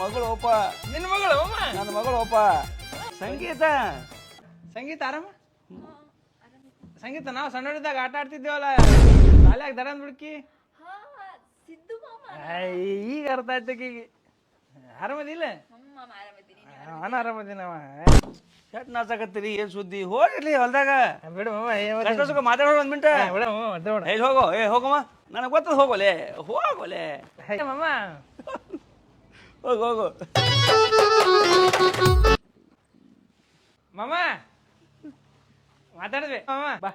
ಮಗಳು ಒಪ್ಪ. ನಿನ್ನ ಮಗಳು ನನ್ನ ಮಗಳು ಒಪ್ಪ. ಸಂಗೀತ. ಸಂಗೀತ ಆರಾಮ? ಸಂಗೀತ ನಾವು ಸಣ್ಣವರಿದ್ದಾಗ ಆಟ ಆಡ್ತಿದ್ದೇವಲ್ಲ? ಶಾಲ್ಯಾಗ ದರಂದ್ ಬಿಡ್ಕಿ ಈಗ ಅರ್ಥ ಆಯ್ತು ಈಗ ಆರಾಮದಿಲ್ಲ ನಾನು ಆರಾಮದಿನವ. ಕೆಟ್ಟ ನಾಚಕತ್ತೀರಿ ಏನ್ ಸುದ್ದಿ? ಹೋಗಿರ್ಲಿ ಹೊಲ್ದಾಗ. ಬಿಡು ಮಾಮ ಏ ಕಷ್ಟ ಸುಖ ಮಾತಾಡೋಣ ಒಂದ್ ಮಿಂಟ ಹೋಗೋ ಏ ಹೋಗಮ್ಮ ನನಗೆ ಗೊತ್ತದ ಹೋಗೋಲೆ ಹೋಗೋಲೆ ಹೇ, ಮಾಮ. ಹೋಗು ಹೋಗು. ಮಾಮ ಮಾತಾಡಿದ್ವಿ. ಮಾಮ ಬಾ.